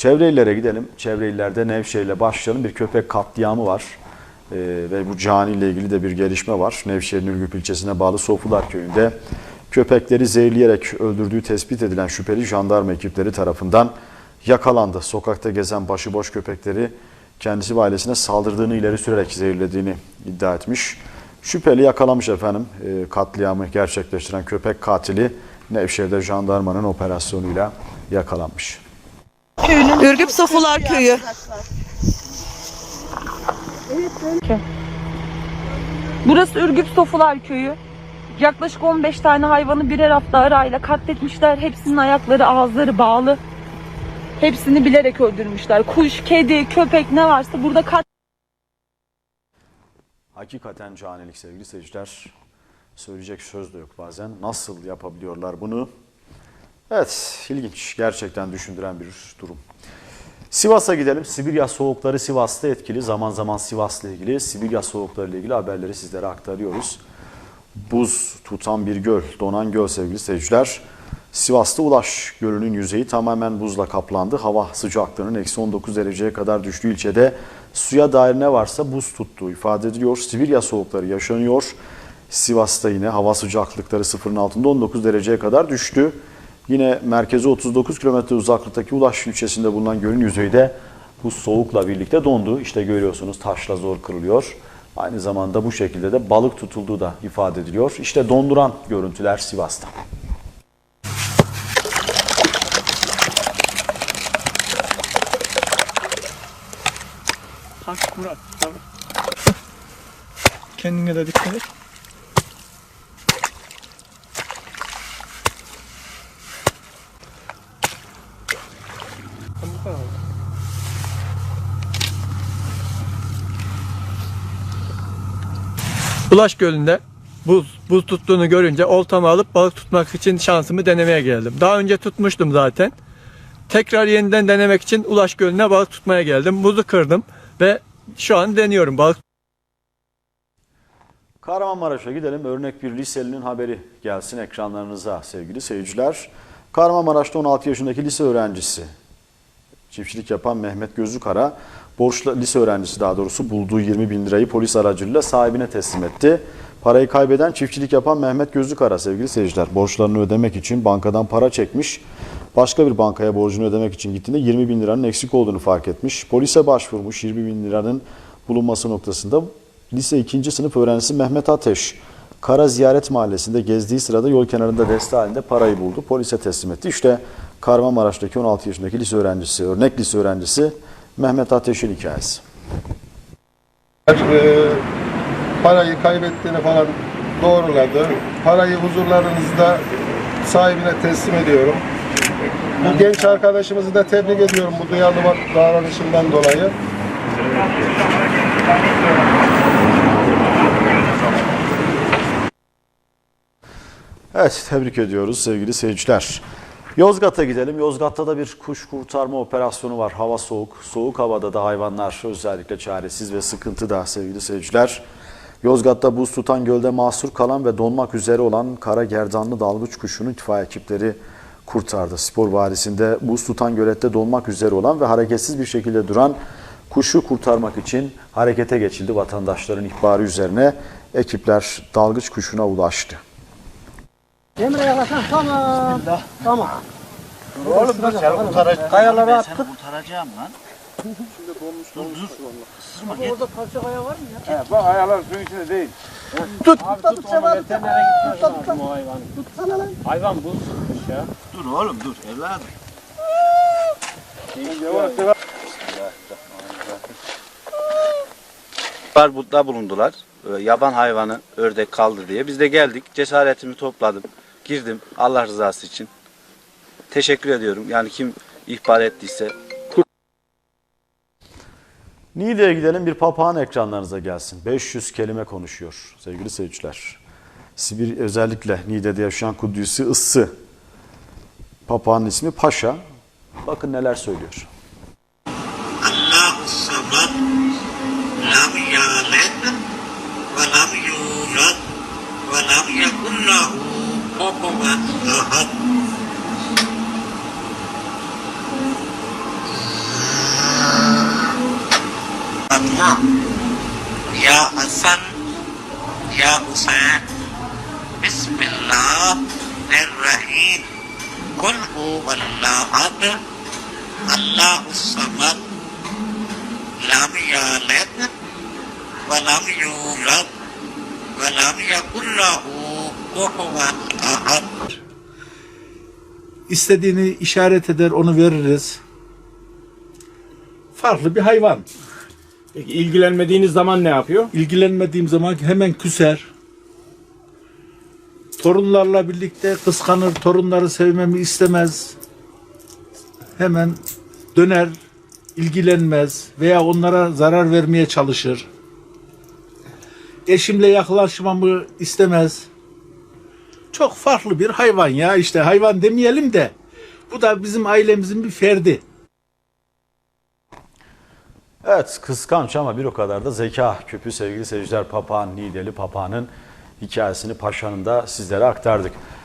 Çevre illere gidelim. Çevre illerde Nevşehir ile başlayalım. Bir köpek katliamı var. Ee, ve bu cani ile ilgili de bir gelişme var. Nevşehir'in Ürgüp ilçesine bağlı Sofular köyünde köpekleri zehirleyerek öldürdüğü tespit edilen şüpheli jandarma ekipleri tarafından yakalandı. Sokakta gezen başıboş köpekleri kendisi ve ailesine saldırdığını ileri sürerek zehirlediğini iddia etmiş. Şüpheli yakalamış efendim. Ee, katliamı gerçekleştiren köpek katili Nevşehir'de jandarmanın operasyonuyla yakalanmış. Ürgüp Sofular Köyü. Burası Ürgüp Sofular Köyü. Yaklaşık 15 tane hayvanı birer hafta arayla katletmişler. Hepsinin ayakları, ağızları bağlı. Hepsini bilerek öldürmüşler. Kuş, kedi, köpek ne varsa burada kat Hakikaten canilik sevgili seyirciler. Söyleyecek söz de yok bazen. Nasıl yapabiliyorlar bunu? Evet, ilginç. Gerçekten düşündüren bir durum. Sivas'a gidelim. Sibirya soğukları Sivas'ta etkili. Zaman zaman Sivas'la ilgili, Sibirya soğukları ile ilgili haberleri sizlere aktarıyoruz. Buz tutan bir göl, donan göl sevgili seyirciler. Sivas'ta Ulaş Gölü'nün yüzeyi tamamen buzla kaplandı. Hava sıcaklığının eksi 19 dereceye kadar düştüğü ilçede suya dair ne varsa buz tuttuğu ifade ediliyor. Sibirya soğukları yaşanıyor. Sivas'ta yine hava sıcaklıkları sıfırın altında 19 dereceye kadar düştü. Yine merkeze 39 kilometre uzaklıktaki Ulaş ilçesinde bulunan gölün yüzeyi de bu soğukla birlikte dondu. İşte görüyorsunuz taşla zor kırılıyor. Aynı zamanda bu şekilde de balık tutulduğu da ifade ediliyor. İşte donduran görüntüler Sivas'ta. Hak Murat. Kendine de dikkat et. Ulaş Gölü'nde buz, buz tuttuğunu görünce oltamı alıp balık tutmak için şansımı denemeye geldim. Daha önce tutmuştum zaten. Tekrar yeniden denemek için Ulaş Gölü'ne balık tutmaya geldim. Buzu kırdım ve şu an deniyorum balık Kahramanmaraş'a gidelim. Örnek bir liselinin haberi gelsin ekranlarınıza sevgili seyirciler. Kahramanmaraş'ta 16 yaşındaki lise öğrencisi çiftçilik yapan Mehmet Gözlükara borçlu lise öğrencisi daha doğrusu bulduğu 20 bin lirayı polis aracılığıyla sahibine teslim etti. Parayı kaybeden çiftçilik yapan Mehmet Gözlükara sevgili seyirciler borçlarını ödemek için bankadan para çekmiş. Başka bir bankaya borcunu ödemek için gittiğinde 20 bin liranın eksik olduğunu fark etmiş. Polise başvurmuş 20 bin liranın bulunması noktasında lise 2. sınıf öğrencisi Mehmet Ateş Kara Ziyaret Mahallesi'nde gezdiği sırada yol kenarında deste halinde parayı buldu. Polise teslim etti. İşte Kahramanmaraş'taki 16 yaşındaki lise öğrencisi, örnek lise öğrencisi Mehmet Ateş'in hikayesi. e, parayı kaybettiğini falan doğruladı. Parayı huzurlarınızda sahibine teslim ediyorum. Bu genç arkadaşımızı da tebrik ediyorum bu duyarlı davranışından dolayı. Evet tebrik ediyoruz sevgili seyirciler. Yozgat'a gidelim. Yozgat'ta da bir kuş kurtarma operasyonu var. Hava soğuk. Soğuk havada da hayvanlar özellikle çaresiz ve sıkıntı da sevgili seyirciler. Yozgat'ta buz tutan gölde mahsur kalan ve donmak üzere olan kara gerdanlı dalgıç kuşunu itfaiye ekipleri kurtardı. Spor Vadisi'nde buz tutan gölette donmak üzere olan ve hareketsiz bir şekilde duran kuşu kurtarmak için harekete geçildi. Vatandaşların ihbarı üzerine ekipler dalgıç kuşuna ulaştı. Emre yaklaşan tamam. Tamam. Oğlum dur sen kurtaracağım. Kayalara attık. Kurtaracağım lan. Orada parça kaya var mı ya? Bak ayağlar suyun içinde değil. Tut. Tut Seval. Tut tut tut. Tutsana lan. Dur oğlum dur evladım. Barbut'ta bulundular. Ee, Yaban hayvanı ördek kaldı diye. Biz de geldik. Cesaretimi topladım. Girdim Allah rızası için. Teşekkür ediyorum. Yani kim ihbar ettiyse Niğde'ye gidelim bir papağan ekranlarınıza gelsin. 500 kelime konuşuyor sevgili seyirciler. Sibir özellikle Niğde'de yaşayan Kudüs'ü ıssı. Papağanın ismi Paşa. Bakın neler söylüyor. Allah Ya Hasan Ya Hüseyin Bismillahirrahmanirrahim. Kul huvallahu Allahu samad. Lam yalid. Ve lam yulad. Ve lam yakun lahu kufuven ahad. İstediğini işaret eder, onu veririz. Farklı bir hayvan. Peki ilgilenmediğiniz zaman ne yapıyor? İlgilenmediğim zaman hemen küser. Torunlarla birlikte kıskanır, torunları sevmemi istemez. Hemen döner, ilgilenmez veya onlara zarar vermeye çalışır. Eşimle yaklaşmamı istemez. Çok farklı bir hayvan ya işte hayvan demeyelim de bu da bizim ailemizin bir ferdi. Evet kıskanç ama bir o kadar da zeka küpü sevgili seyirciler papağan Nideli papağanın hikayesini Paşa'nın da sizlere aktardık.